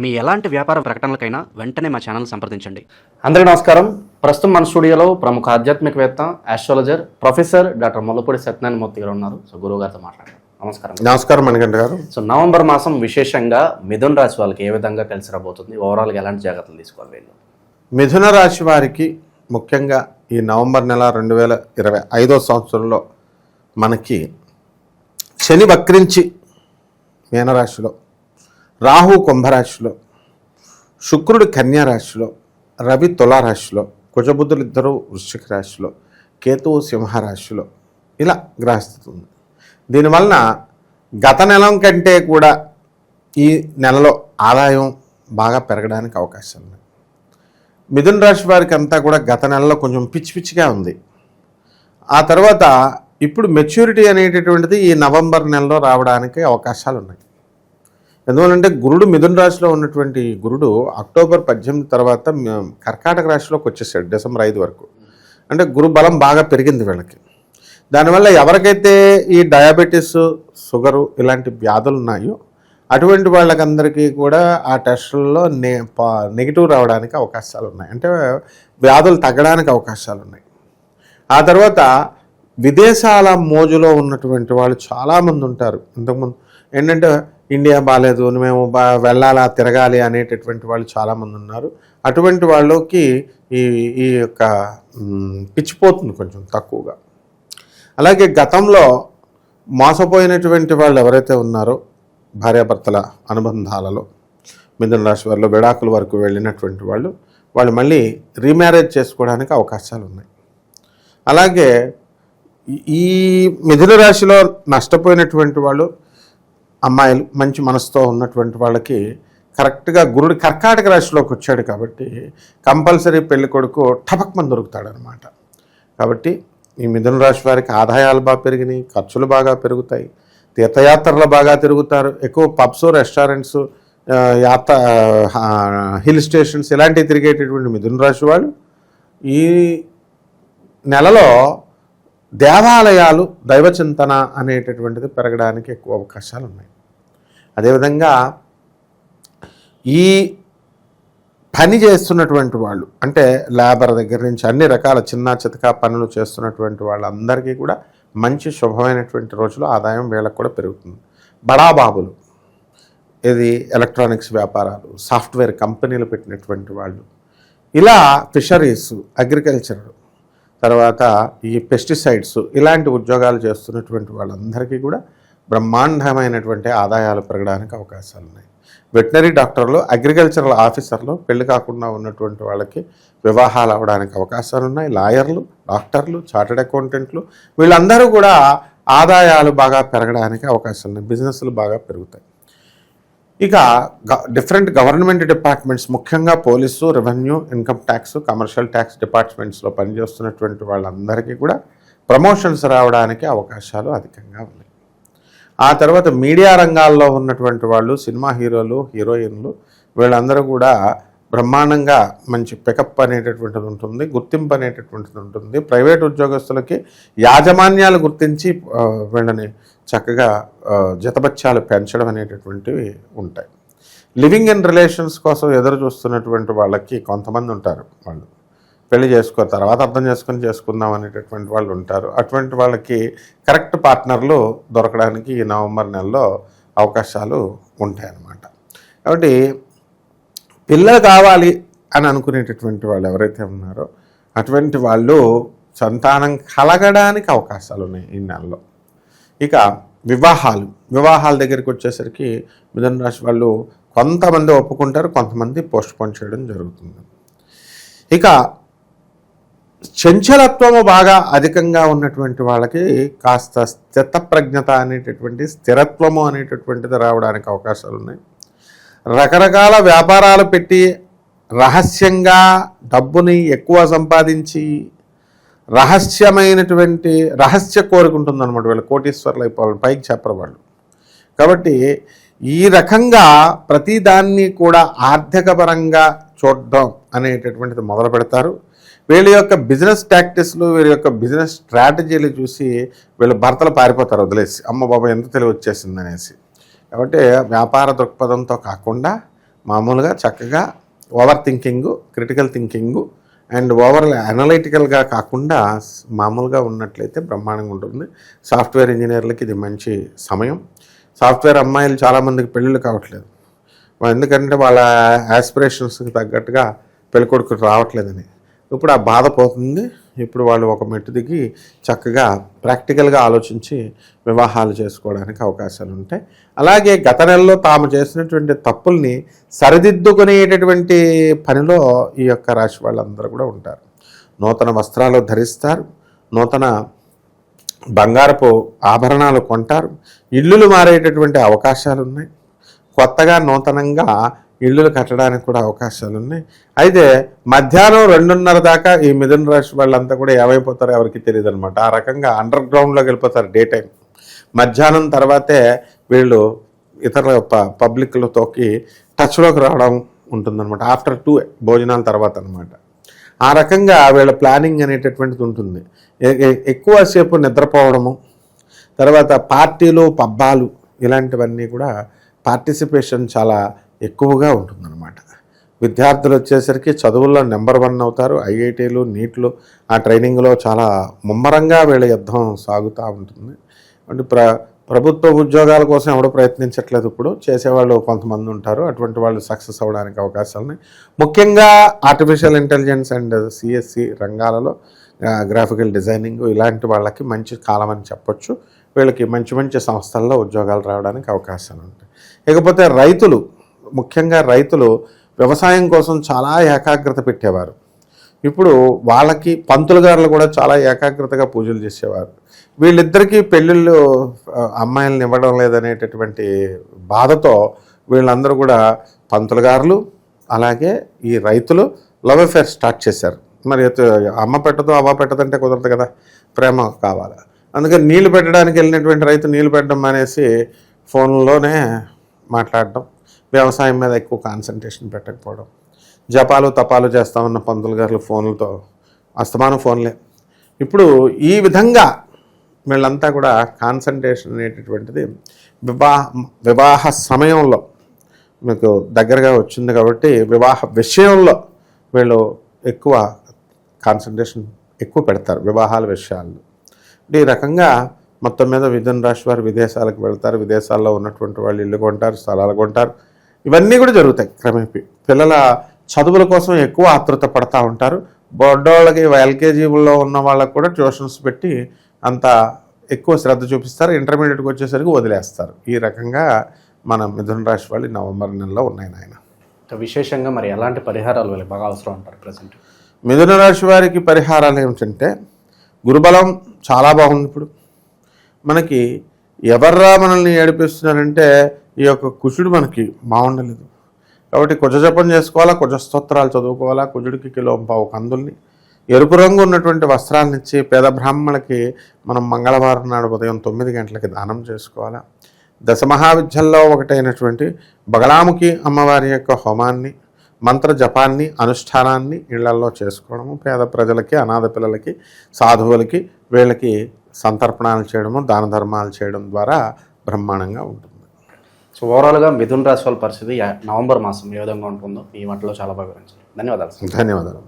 మీ ఎలాంటి వ్యాపార ప్రకటనలకైనా వెంటనే మా ఛానల్ సంప్రదించండి. అందరికీ నమస్కారం. ప్రస్తుతం మన స్టూడియోలో ప్రముఖ ఆధ్యాత్మికవేత్త astrologer professor doctor Mullapudi Satyanarayana Murthy గారు ఉన్నారు. సో గురువు గారితో మాట్లాడారు నమస్కారం. నమస్కారం మణికంఠ గారు. సో నవంబర్ మాసం విశేషంగా మిథున్ రాశి వాళ్ళకి ఏ విధంగా కలిసి రాబోతుంది? ఓవరాల్గా ఎలాంటి జాగ్రత్తలు తీసుకోవాలి వీళ్ళు? మిథున రాశి వారికి ముఖ్యంగా ఈ నవంబర్ నెల రెండు వేల ఇరవై ఐదో సంవత్సరంలో మనకి శని వక్రించి మీనరాశిలో రాహు కుంభరాశిలో శుక్రుడు కన్యా రాశిలో రవి తులారాశిలో కుజబుద్ధులు ఇద్దరు వృశ్చిక రాశిలో కేతువు సింహరాశిలో ఇలా గ్రహస్థితి ఉంది. దీనివలన గత నెలం కంటే కూడా ఈ నెలలో ఆదాయం బాగా పెరగడానికి అవకాశాలు ఉన్నాయి. మిథున రాశి వారికి అంతా కూడా గత నెలలో కొంచెం పిచ్చి పిచ్చిగా ఉంది. ఆ తర్వాత ఇప్పుడు మెచ్యూరిటీ అనేటటువంటిది ఈ నవంబర్ నెలలో రావడానికి అవకాశాలు ఉన్నాయి. ఎందువల్లంటే గురుడు మిథున రాశిలో ఉన్నటువంటి గురుడు అక్టోబర్ పద్దెనిమిది తర్వాత కర్కాటక రాశిలోకి వచ్చేసాడు డిసెంబర్ ఐదు వరకు. అంటే గురు బలం బాగా పెరిగింది వీళ్ళకి. దానివల్ల ఎవరికైతే ఈ డయాబెటీస్ షుగరు ఇలాంటి వ్యాధులు ఉన్నాయో అటువంటి వాళ్ళకందరికీ కూడా ఆ టెస్టుల్లో నే పా- నెగిటివ్ రావడానికి అవకాశాలు ఉన్నాయి. అంటే వ్యాధులు తగ్గడానికి అవకాశాలు ఉన్నాయి. ఆ తర్వాత విదేశాల మోజులో ఉన్నటువంటి వాళ్ళు చాలామంది ఉంటారు. ఇంతకుముందు ఏంటంటే ఇండియా బాగాలేదు మేము బా వెళ్ళాలా తిరగాలి అనేటటువంటి వాళ్ళు చాలామంది ఉన్నారు. అటువంటి వాళ్ళకి ఈ ఈ యొక్క పిచ్చిపోతుంది కొంచెం తక్కువగా. అలాగే గతంలో మోసపోయినటువంటి వాళ్ళు ఎవరైతే ఉన్నారో భార్యాభర్తల అనుబంధాలలో మిథున రాశి వారిలో విడాకుల వరకు వెళ్ళినటువంటి వాళ్ళు వాళ్ళు మళ్ళీ రీమ్యారేజ్ చేసుకోవడానికి అవకాశాలు ఉన్నాయి. అలాగే ఈ మిథున రాశిలో నష్టపోయినటువంటి వాళ్ళు అమ్మాయిలు మంచి మనసుతో ఉన్నటువంటి వాళ్ళకి కరెక్ట్గా గురుడు కర్కాటక రాశిలోకి వచ్చాడు కాబట్టి కంపల్సరీ పెళ్ళి కొడుకు టపక్మని దొరుకుతాడనమాట. కాబట్టి ఈ మిథున రాశి వారికి ఆదాయాలు బాగా పెరిగినాయి ఖర్చులు బాగా పెరుగుతాయి తీర్థయాత్రలు బాగా తిరుగుతారు ఎక్కువ పబ్స్ రెస్టారెంట్స్ యాత్ర హిల్ స్టేషన్స్ ఇలాంటివి తిరిగేటటువంటి మిథున రాశి వాళ్ళు ఈ నెలలో దేవాలయాలు దైవచింతన అనేటటువంటిది పెరగడానికి ఎక్కువ అవకాశాలు ఉన్నాయి అదేవిధంగా ఈ పని చేస్తున్నటువంటి వాళ్ళు అంటే లేబర్ దగ్గర నుంచి అన్ని రకాల చిన్న చితకా పనులు చేస్తున్నటువంటి వాళ్ళందరికీ కూడా మంచి శుభమైనటువంటి రోజులు ఆదాయం వీళ్ళకు కూడా పెరుగుతుంది. బడాబాబులు ఇది ఎలక్ట్రానిక్స్ వ్యాపారాలు సాఫ్ట్వేర్ కంపెనీలు పెట్టినటువంటి వాళ్ళు ఇలా ఫిషరీస్ అగ్రికల్చర్ తర్వాత ఈ పెస్టిసైడ్స్ ఇలాంటి ఉద్యోగాలు చేస్తున్నటువంటి వాళ్ళందరికీ కూడా బ్రహ్మాండమైనటువంటి ఆదాయాలు పెరగడానికి అవకాశాలు ఉన్నాయి. వెటనరీ డాక్టర్లు అగ్రికల్చరల్ ఆఫీసర్లు పెళ్ళి కాకుండా ఉన్నటువంటి వాళ్ళకి వివాహాలు అవడానికి అవకాశాలు ఉన్నాయి. లాయర్లు డాక్టర్లు చార్టెడ్ అకౌంటెంట్లు వీళ్ళందరూ కూడా ఆదాయాలు బాగా పెరగడానికి అవకాశాలు ఉన్నాయి. బిజినెస్లు బాగా పెరుగుతాయి. ఇక గ- డిఫరెంట్ గవర్నమెంట్ డిపార్ట్మెంట్స్ ముఖ్యంగా police revenue income tax commercial tax డిపార్ట్మెంట్స్లో పనిచేస్తున్నటువంటి వాళ్ళందరికీ కూడా ప్రమోషన్స్ రావడానికి అవకాశాలు అధికంగా ఉన్నాయి. ఆ తర్వాత మీడియా రంగాల్లో ఉన్నటువంటి వాళ్ళు సినిమా హీరోలు హీరోయిన్లు వీళ్ళందరూ కూడా బ్రహ్మాండంగా మంచి పికప్ అనేటటువంటిది ఉంటుంది గుర్తింపు అనేటటువంటిది ఉంటుంది. ప్రైవేట్ ఉద్యోగస్తులకి యాజమాన్యాలు గుర్తించి వీళ్ళని చక్కగా ఆ, పెంచడం అనేటటువంటివి ఉంటాయి. లివింగ్ ఇన్ రిలేషన్స్ కోసం ఎదురు చూస్తున్నటువంటి వాళ్ళకి కొంతమంది ఉంటారు వాళ్ళు. పెళ్ళి చేసుకో తర్వాత అర్థం చేసుకొని చేసుకుందాం అనేటటువంటి వాళ్ళు ఉంటారు. అటువంటి వాళ్ళకి కరెక్ట్ పార్ట్నర్లు దొరకడానికి ఈ నవంబర్ నెలలో అవకాశాలు ఉంటాయన్నమాట. కాబట్టి పిల్లలు కావాలి అని అనుకునేటటువంటి వాళ్ళు ఎవరైతే ఉన్నారో అటువంటి వాళ్ళు సంతానం కలగడానికి అవకాశాలు ఉన్నాయి ఈ నెలలో. ఇక వివాహాలు వివాహాల దగ్గరికి వచ్చేసరికి మిథున రాశి వాళ్ళు కొంతమంది ఒప్పుకుంటారు కొంతమంది పోస్ట్పోన్ చేయడం జరుగుతుంది. ఇక చంచలత్వము బాగా అధికంగా ఉన్నటువంటి వాళ్ళకి కాస్త స్థితప్రజ్ఞత అనేటటువంటి స్థిరత్వము అనేటటువంటిది రావడానికి అవకాశాలు ఉన్నాయి. రకరకాల వ్యాపారాలు పెట్టి రహస్యంగా డబ్బుని ఎక్కువ సంపాదించి రహస్యమైనటువంటి రహస్య కోరిక ఉంటుందన్నమాట వీళ్ళు కోటీశ్వర్లు అయిపోవాలని పైకి చెప్పరు వాళ్ళు. కాబట్టి ఈ రకంగా ప్రతిదాన్ని కూడా ఆర్థికపరంగా చూడడం అనేటటువంటిది మొదలు పెడతారు. వీళ్ళ యొక్క బిజినెస్ టాక్టిక్స్లు వీళ్ళ యొక్క బిజినెస్ స్ట్రాటజీలు చూసి వీళ్ళు భర్తలు పారిపోతారు వదిలేసి అమ్మ బాబా ఎంత తెలివి వచ్చేసింది అనేసి. కాబట్టి వ్యాపార దృక్పథంతో కాకుండా మామూలుగా చక్కగా over thinking critical thinking and over అనలైటికల్గా కాకుండా మామూలుగా ఉన్నట్లయితే బ్రహ్మాండంగా ఉంటుంది. సాఫ్ట్వేర్ ఇంజనీర్లకి ఇది మంచి సమయం. సాఫ్ట్వేర్ అమ్మాయిలు చాలామందికి పెళ్ళిళ్ళు కావట్లేదు. ఎందుకంటే వాళ్ళ యాస్పిరేషన్స్కి తగ్గట్టుగా పెళ్ళికొడుకు రావట్లేదని. ఇప్పుడు ఆ బాధ పోతుంది. ఇప్పుడు వాళ్ళు ఒక మెట్టు దిగి చక్కగా ప్రాక్టికల్గా ఆలోచించి వివాహాలు చేసుకోవడానికి అవకాశాలు ఉంటాయి. అలాగే గత నెలలో తాము చేసినటువంటి తప్పుల్ని సరిదిద్దుకునేటటువంటి పనిలో ఈ యొక్క రాశి వాళ్ళందరూ కూడా ఉంటారు. నూతన వస్త్రాలు ధరిస్తారు నూతన బంగారపు ఆభరణాలు కొంటారు ఇల్లులు మారేటటువంటి అవకాశాలు ఉన్నాయి. కొత్తగా నూతనంగా ఇల్లులు కట్టడానికి కూడా అవకాశాలు ఉన్నాయి అయితే మధ్యాహ్నం రెండున్నర దాకా ఈ మిథున రాశి వాళ్ళంతా కూడా ఏమైపోతారో ఎవరికి తెలియదు అనమాట ఆ రకంగా అండర్ గ్రౌండ్లోకి వెళ్ళిపోతారు డే టైం. మధ్యాహ్నం తర్వాతే వీళ్ళు ఇతర పబ్లిక్లతోకి టచ్లోకి రావడం ఉంటుందన్నమాట. ఆఫ్టర్ టూ భోజనాల తర్వాత అనమాట ఆ రకంగా వీళ్ళ ప్లానింగ్ అనేటటువంటిది ఉంటుంది. ఎక్కువసేపు నిద్రపోవడము తర్వాత పార్టీలు పబ్బాలు ఇలాంటివన్నీ కూడా పార్టిసిపేషన్ చాలా ఎక్కువగా ఉంటుందన్నమాట. విద్యార్థులు వచ్చేసరికి చదువుల్లో నెంబర్ వన్ అవుతారు. ఐఐటీలు నీట్లు ఆ ట్రైనింగ్లో చాలా ముమ్మరంగా వీళ్ళ యుద్ధం సాగుతూ ఉంటుంది. అంటే ప్ర ప్రభుత్వ ఉద్యోగాల కోసం ఎవడు ప్రయత్నించట్లేదు ఇప్పుడు. చేసేవాళ్ళు కొంతమంది ఉంటారు. అటువంటి వాళ్ళు సక్సెస్ అవ్వడానికి అవకాశాలు ఉన్నాయి. ముఖ్యంగా ఆర్టిఫిషియల్ ఇంటెలిజెన్స్ అండ్ సిఎస్సి రంగాలలో గ్రాఫికల్ డిజైనింగ్ ఇలాంటి వాళ్ళకి మంచి కాలం అని చెప్పొచ్చు. వీళ్ళకి మంచి మంచి సంస్థల్లో ఉద్యోగాలు రావడానికి అవకాశాలు ఉంటాయి. ఇకపోతే రైతులు ముఖ్యంగా రైతులు వ్యవసాయం కోసం చాలా ఏకాగ్రత పెట్టేవారు. ఇప్పుడు వాళ్ళకి పంతులు గారులు కూడా చాలా ఏకాగ్రతగా పూజలు చేసేవారు. వీళ్ళిద్దరికీ పెళ్ళిళ్ళు అమ్మాయిలను ఇవ్వడం లేదనేటటువంటి బాధతో వీళ్ళందరూ కూడా పంతులు గారులు అలాగే ఈ రైతులు లవ్ అఫేర్ స్టార్ట్ చేశారు. మరి అమ్మ పెట్టదు అవ్వ పెట్టదంటే కుదరదు కదా ప్రేమ కావాలి. అందుకని నీళ్ళు పెట్టడానికి వెళ్ళినటువంటి రైతు నీళ్ళు పెట్టడం మానేసి ఫోన్లోనే మాట్లాడడం వ్యవసాయం మీద ఎక్కువ కాన్సన్ట్రేషన్ పెట్టకపోవడం. జపాలు తపాలు చేస్తామన్న పంతులు గారు ఫోన్లతో అస్తమానం ఫోన్లే. ఇప్పుడు ఈ విధంగా వీళ్ళంతా కూడా కాన్సన్ట్రేషన్ అనేటటువంటిది వివాహ వివాహ సమయంలో మీకు దగ్గరగా వచ్చింది కాబట్టి వివాహ విషయంలో వీళ్ళు ఎక్కువ కాన్సన్ట్రేషన్ ఎక్కువ పెడతారు వివాహాల విషయాల్లో. ఈ రకంగా మొత్తం మీద మిథున రాశి వారు విదేశాలకు వెళ్తారు విదేశాల్లో ఉన్నటువంటి వాళ్ళు ఇల్లు కొంటారు స్థలాలు కొంటారు. ఇవన్నీ కూడా జరుగుతాయి క్రమేపీ. పిల్లల చదువుల కోసం ఎక్కువ ఆతృత పడతా ఉంటారు. బొడ్డోళ్ళకి ఎల్కేజీలో ఉన్న వాళ్ళకి కూడా ట్యూషన్స్ పెట్టి అంత ఎక్కువ శ్రద్ధ చూపిస్తారు. ఇంటర్మీడియట్కి వచ్చేసరికి వదిలేస్తారు. ఈ రకంగా మన మిథున రాశి వాళ్ళు నవంబర్ నెలలో ఉన్నాయి నాయన. విశేషంగా మరి ఎలాంటి పరిహారాలు వీళ్ళకి బాగా అవసరం అంటారు ప్రజెంట్? మిథున రాశి వారికి పరిహారాలు ఏమిటంటే గురుబలం చాలా బాగుంది ఇప్పుడు. మనకి ఎవర్రా మనల్ని ఏడిపిస్తున్నారంటే ఈ యొక్క కుజుడు మనకి బాగుండలేదు. కాబట్టి కుజ జపం చేసుకోవాలా కుజ స్తోత్రాలు చదువుకోవాలా కుజుడికి కిలో పావు కందుల్ని. ఎరుపు రంగు ఉన్నటువంటి వస్త్రాలను ఇచ్చి పేద బ్రాహ్మణులకి మనం మంగళవారం నాడు ఉదయం తొమ్మిది గంటలకి దానం చేసుకోవాలా. దశ మహావిద్యల్లో ఒకటైనటువంటి బగలాముఖి అమ్మవారి యొక్క హోమాన్ని మంత్ర జపాన్ని అనుష్ఠానాన్ని ఇళ్ళల్లో చేసుకోవడము పేద ప్రజలకి అనాథ పిల్లలకి సాధువులకి వీళ్ళకి సంతర్పణాలు చేయడము దాన ధర్మాలు చేయడం ద్వారా బ్రహ్మాండంగా ఉంటుంది. సో ఓవరాల్గా మిథున్ రాశి వాళ్ళ పరిస్థితి నవంబర్ మాసం ఏ విధంగా ఉంటుందో ఈ వాటిలో చాలా బాగా వివరించారు. ధన్యవాదాలు ధన్యవాదాలు.